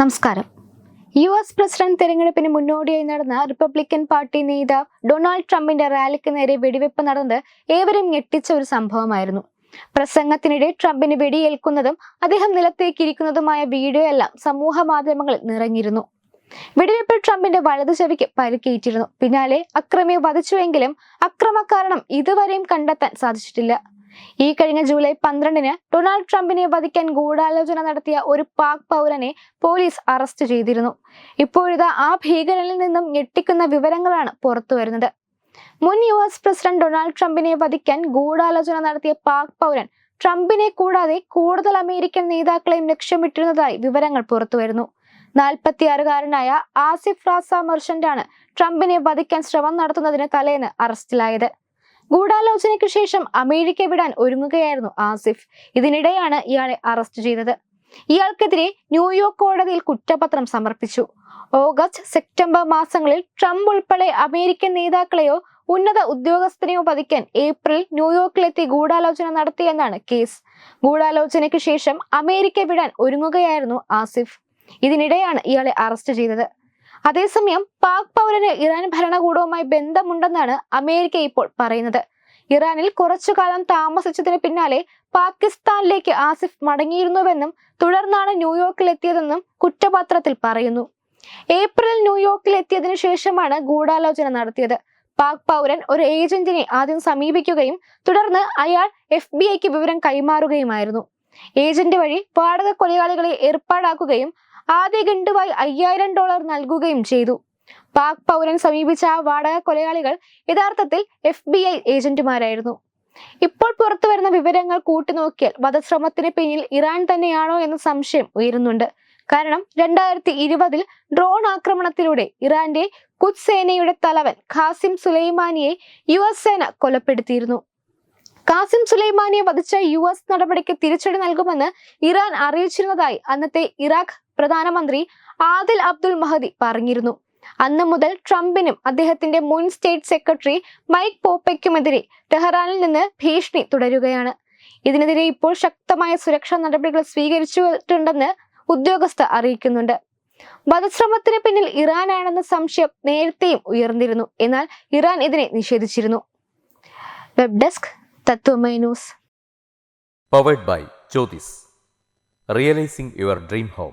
നമസ്കാരം. U S president തെരഞ്ഞെടുപ്പിന് മുന്നോടിയായി നടന്ന റിപ്പബ്ലിക്കൻ പാർട്ടി നേതാവ് ഡൊണാൾഡ് ട്രംപിന്റെ റാലിക്ക് നേരെ വെടിവെപ്പ് നടന്നത് ഏവരും ഞെട്ടിച്ച ഒരു സംഭവമായിരുന്നു. പ്രസംഗത്തിനിടെ ട്രംപിന് വെടിയേൽക്കുന്നതും അദ്ദേഹം നിലത്തേക്കിരിക്കുന്നതുമായ വീഡിയോ എല്ലാം സമൂഹ മാധ്യമങ്ങളിൽ നിറഞ്ഞിരുന്നു. വെടിവെപ്പിൽ ട്രംപിന്റെ വലതു ചെവിക്ക് പരിക്കേറ്റിരുന്നു. പിന്നാലെ അക്രമിയെ വധിച്ചുവെങ്കിലും അക്രമക്കാരണം ഇതുവരെയും കണ്ടെത്താൻ സാധിച്ചിട്ടില്ല. ഈ കഴിഞ്ഞ ജൂലൈ പന്ത്രണ്ടിന് ഡൊണാൾഡ് ട്രംപിനെ വധിക്കാൻ ഗൂഢാലോചന നടത്തിയ ഒരു പാക് പൗരനെ പോലീസ് അറസ്റ്റ് ചെയ്തിരുന്നു. ഇപ്പോഴിതാ ആ ഭീകരനിൽ നിന്നും ഞെട്ടിക്കുന്ന വിവരങ്ങളാണ് പുറത്തു വരുന്നത്. മുൻ യു എസ് പ്രസിഡന്റ് ഡൊണാൾഡ് ട്രംപിനെ വധിക്കാൻ ഗൂഢാലോചന നടത്തിയ പാക് പൗരൻ ട്രംപിനെ കൂടാതെ കൂടുതൽ അമേരിക്കൻ നേതാക്കളെയും ലക്ഷ്യമിട്ടിരുന്നതായി വിവരങ്ങൾ പുറത്തുവരുന്നു നാൽപ്പത്തിയാറുകാരനായ ആസിഫ് റാസ മെർഷന്റാണ് ട്രംപിനെ വധിക്കാൻ ശ്രമം നടത്തുന്നതിന് തലേന്ന് അറസ്റ്റിലായത്. ഗൂഢാലോചനയ്ക്ക് ശേഷം അമേരിക്ക വിടാൻ ഒരുങ്ങുകയായിരുന്നു ആസിഫ്. ഇതിനിടെയാണ് ഇയാളെ അറസ്റ്റ് ചെയ്തത്. ഇയാൾക്കെതിരെ ന്യൂയോർക്ക് കോടതിയിൽ കുറ്റപത്രം സമർപ്പിച്ചു. ഓഗസ്റ്റ് സെപ്റ്റംബർ മാസങ്ങളിൽ ട്രംപ് ഉൾപ്പെടെ അമേരിക്കൻ നേതാക്കളെയോ ഉന്നത ഉദ്യോഗസ്ഥനെയോ പതിക്കാൻ ഏപ്രിൽ ന്യൂയോർക്കിലെത്തി ഗൂഢാലോചന നടത്തിയെന്നാണ് കേസ്. ഗൂഢാലോചനയ്ക്ക് ശേഷം അമേരിക്ക വിടാൻ ഒരുങ്ങുകയായിരുന്നു ആസിഫ്. ഇതിനിടെയാണ് ഇയാളെ അറസ്റ്റ് ചെയ്തത്. അതേസമയം പാക് പൗരന് ഇറാൻ ഭരണകൂടവുമായി ബന്ധമുണ്ടെന്നാണ് അമേരിക്ക ഇപ്പോൾ പറയുന്നത്. ഇറാനിൽ കുറച്ചു കാലം താമസിച്ചതിന് പിന്നാലെ പാകിസ്ഥാനിലേക്ക് ആസിഫ് മടങ്ങിയിരുന്നുവെന്നും തുടർന്നാണ് ന്യൂയോർക്കിൽ എത്തിയതെന്നും കുറ്റപത്രത്തിൽ പറയുന്നു. ഏപ്രിൽ ന്യൂയോർക്കിൽ എത്തിയതിനു ശേഷമാണ് ഗൂഢാലോചന നടത്തിയത്. പാക് പൗരൻ ഒരു ഏജന്റിനെ ആദ്യം സമീപിക്കുകയും തുടർന്ന് അയാൾ എഫ് ബി ഐക്ക് വിവരം കൈമാറുകയുമായിരുന്നു. ഏജന്റ് വഴി വാടക കൊലയാളികളെ ഏർപ്പാടാക്കുകയും ആദ്യ ഗണ്ടുവായി അയ്യായിരം ഡോളർ നൽകുകയും ചെയ്തു. പാക് പൗരൻ സമീപിച്ച വാടക കൊലയാളികൾ യഥാർത്ഥത്തിൽ എഫ് ബി ഐ ഏജന്റുമാരായിരുന്നു. ഇപ്പോൾ പുറത്തു വരുന്ന വിവരങ്ങൾ കൂട്ടിനോക്കിയാൽ വധശ്രമത്തിന് പിന്നിൽ ഇറാൻ തന്നെയാണോ എന്ന സംശയം ഉയരുന്നുണ്ട്. കാരണം രണ്ടായിരത്തി ഇരുപതിൽ ഡ്രോൺ ആക്രമണത്തിലൂടെ ഇറാന്റെ കുദ് സേനയുടെ തലവൻ ഖാസിം സുലൈമാനിയെ യു എസ് സേന കൊലപ്പെടുത്തിയിരുന്നു. കാസിം സുലൈമാനിയെ വധിച്ച യു എസ് നടപടിക്ക് തിരിച്ചടി നൽകുമെന്ന് ഇറാൻ അറിയിച്ചിരുന്നതായി അന്നത്തെ ഇറാഖ് പ്രധാനമന്ത്രി ആദിൽ അബ്ദുൽ മഹദി പറഞ്ഞിരുന്നു. അന്ന് മുതൽ ട്രംപിനും അദ്ദേഹത്തിന്റെ മുൻ സ്റ്റേറ്റ് സെക്രട്ടറി മൈക്ക് പോപ്പയ്ക്കുമെതിരെ ടെഹ്റാനിൽ നിന്ന് ഭീഷണി തുടരുകയാണ്. ഇതിനെതിരെ ഇപ്പോൾ ശക്തമായ സുരക്ഷാ നടപടികൾ സ്വീകരിച്ചിട്ടുണ്ടെന്ന് ഉദ്യോഗസ്ഥ അറിയിക്കുന്നുണ്ട്. വധശ്രമത്തിന് പിന്നിൽ ഇറാനാണെന്ന സംശയം നേരത്തെയും ഉയർന്നിരുന്നു. എന്നാൽ ഇറാൻ ഇതിനെ നിഷേധിച്ചിരുന്നു. Web desk Tattvamayi news. Powered by Jyothis realising your dream home